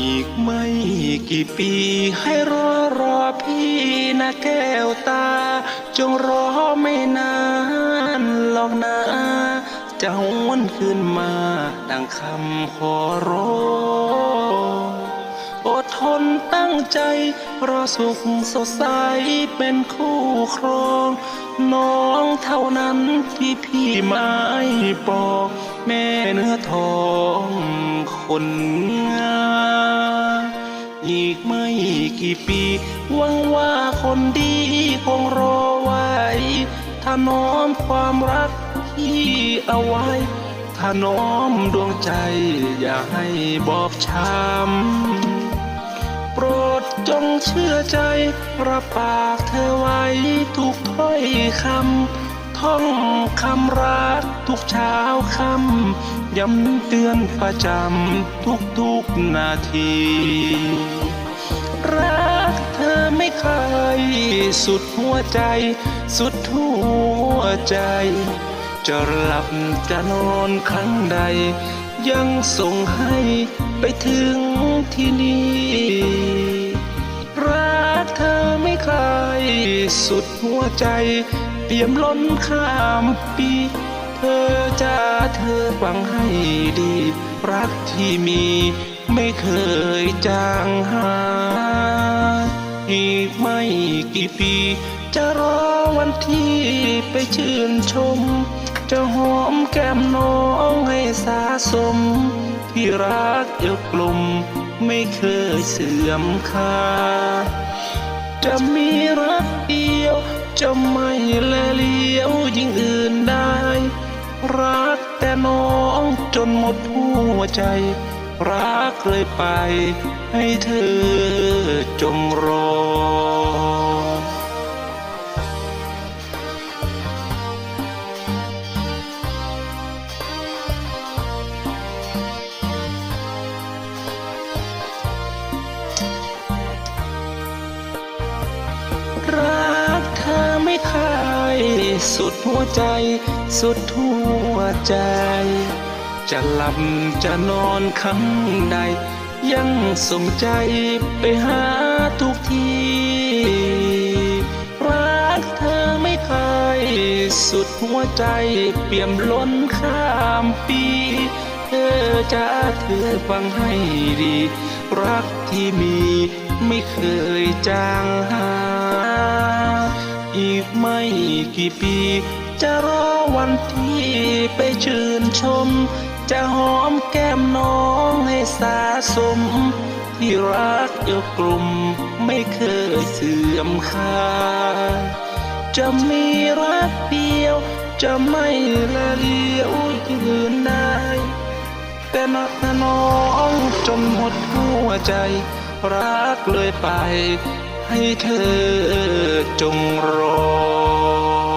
อีกไม่กี่ปีให้รอรอพี่นะแก้วตา จงรอไม่นานหรอกนะจะหวนขึ้นมาดังคำขอร้อง ทนตั้งใจ รอสุขสดใสเป็นคู่ครอง น้องเท่านั้นที่พี่ไม่ปอกแม่เนื้อทองคนงามอีกไม่กี่ปีหวังว่าคนดีคงรอไว้ ถ้าน้อมความรักที่เอาไว้ ถ้าน้อมดวงใจอย่าให้บอบช้ำ เชื่อใจรับปากเธอไว้ทุกถ้อยคำท่องคำรักทุกเช้าคำย้ำเตือนประจำทุกทุกนาที รักเธอไม่เคยสุดหัวใจ สุดหัวใจ จะหลับจะนอนครั้งใด ยังส่งให้ไปถึงที่นี่ สุดหัวใจ เปี่ยมล้นข้ามปี เธอจะเธอฟังให้ดี รักที่มีไม่เคยจางหายอีกไม่กี่ปี จะรอวันที่ไปชื่นชม จะหอมแก้มน้องให้สาสม ที่รักเอวกลมไม่เคยเสื่อมคลา จะมีรักเดียว จะไม่แลเลี้ยวยิ่งอื่นได้ รักแต่น้องจนหมดหัวใจ รักเลยไป ให้เธอจงรอ สุดหัวใจ สุดหัวใจ จะหลับจะนอนครั้งใด ยังส่งใจไปหาทุกที รักเธอไม่เคยสุดหัวใจเปี่ยมล้นข้ามปีเธอจะเธอฟังให้ดี รักที่มีไม่เคยจางหาย อีกไม่กี่ปี จะรอวันที่ไปชื่นชม จะหอมแก้มน้องให้สาสม ที่รักเอวกลุ่มไม่เคยเสื่อมคลาจะมีรักเดียว จะไม่ละเลี้ยวยืนได้แต่นักน้องจนหมดหัวใจ รักเลยไป ให้เธอจงรอ